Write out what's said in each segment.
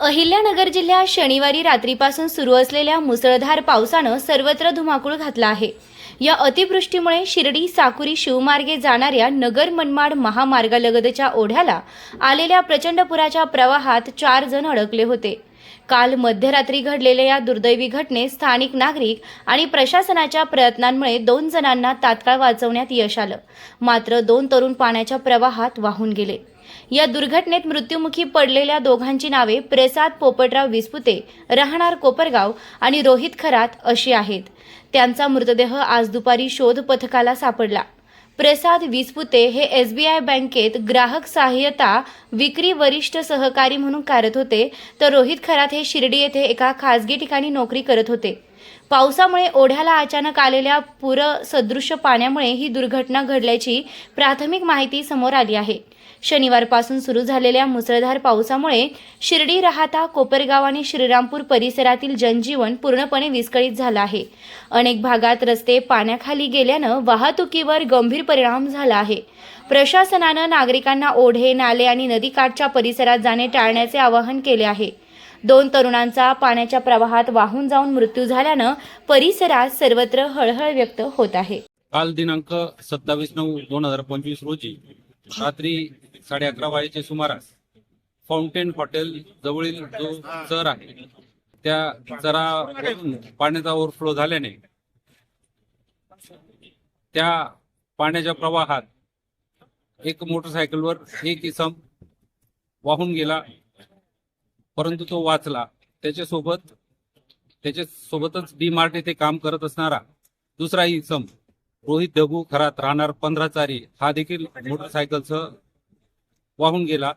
अहिल्यानगर जिल्ह्यात शनिवारी रात्रीपासून सुरू असलेल्या मुसळधार पावसानं सर्वत्र धुमाकूळ घातला आहे. या अतिवृष्टीमुळे शिर्डी साकुरी शिवमार्गे जाणाऱ्या नगर मनमाड महामार्गालगतच्या ओढ्याला आलेल्या प्रचंड पुराच्या प्रवाहात चार जण अडकले होते. काल मध्यरात्री घडलेल्या या दुर्दैवी घटनेत स्थानिक नागरिक आणि प्रशासनाच्या प्रयत्नांमुळे दोन जणांना तात्काळ वाचवण्यात यश आलं. मात्र दोन तरुण पाण्याच्या प्रवाहात वाहून गेले. या दुर्घटनेत मृत्युमुखी पडलेल्या दोघांची नावे प्रसाद पोपटराव विस्पुते राहणार कोपरगाव आणि रोहित खरात अशी आहेत. त्यांचा मृतदेह आज दुपारी शोध पथकाला सापडला. प्रसाद विस्पुते हे एस बी आय बँकेत ग्राहक सहाय्यता विक्री वरिष्ठ सहकारी म्हणून कार्यरत होते. तर रोहित खरात हे शिर्डी येथे एका खासगी ठिकाणी नोकरी करत होते. पावसामुळे ओढ्याला अचानक आलेल्या पूरसदृश्य पाण्यामुळे ही दुर्घटना घडल्याची प्राथमिक माहिती समोर आली आहे. शनिवारपासून सुरू झालेल्या मुसळधार पावसामुळे शिर्डी राहता कोपरगाव आणि श्रीरामपूर परिसरातील जनजीवन पूर्णपणे विस्कळीत झालं आहे. अनेक भागात रस्ते पाण्याखाली गेल्यानं वाहतुकीवर गंभीर परिणाम झाला आहे. प्रशासनानं नागरिकांना ओढे नाले आणि नदीकाठच्या परिसरात जाणे टाळण्याचे आवाहन केले आहे. दोन तरुणांचा पाण्याच्या प्रवाहात वाहून जाऊन मृत्यू झाल्यानं परिसरात सर्वत्र हळहळ व्यक्त होत आहे. काल दिनांक सत्तावीस नऊ दोन हजार पंचवीस रोजी रात्री साडे अकरा वाजेच्या सुमारास फाउंटेन हॉटेल जवळील जो चर आहे त्या चरावरून पाण्याचा ओव्हरफ्लो झाल्याने त्या पाण्याच्या प्रवाहात एक मोटरसायकलवर एक इसम वाहून गेला. परंतु तो वाचला. त्याच्यासोबत त्याच्या सोबतच डी मार्ट येथे काम करत असणारा दुसरा इसम रोहित दगू खरात राहणार पंधरा चारी हा देखील मोटरसायकलसह वाहून गेला.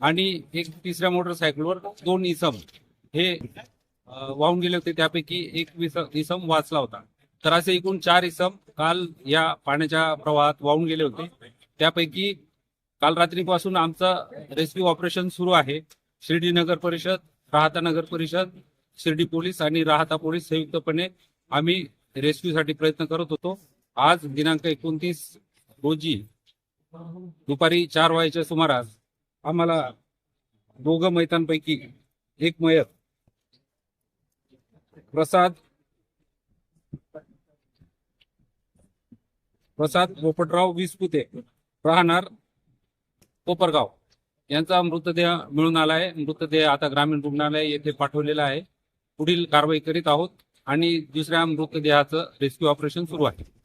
आणि एक तिसऱ्या मोटरसायकलवर दोन इसम हे वाहून गेले होते. त्यापैकी एक इसम वाचला होता. तर असे एकूण चार इसम काल या पाण्याच्या प्रवाहात वाहून गेले होते. त्यापैकी काल रात्रीपासून आमचं रेस्क्यू ऑपरेशन सुरू आहे. शिर्डी नगर परिषद राहता नगर परिषद शिर्डी पोलीस आणि राहता पोलीस संयुक्तपणे आम्ही रेस्क्यूसाठी प्रयत्न करत होतो. आज दिनांक एकोणतीस रोजी दुपारी चार वाजेच्या सुमारास आम्हाला दोघं मैतांपैकी एक मयत प्रसाद प्रसाद पोपटराव विसपुते राहणार कोपरगाव. यांचा मृतदेह मिळून आला आहे. मृतदेह आता ग्रामीण रुग्णालय येथे पाठवलेला आहे. पुढील कारवाई करीत आहोत आणि दुसऱ्या मृतदेहाचं रेस्क्यू ऑपरेशन सुरू आहे.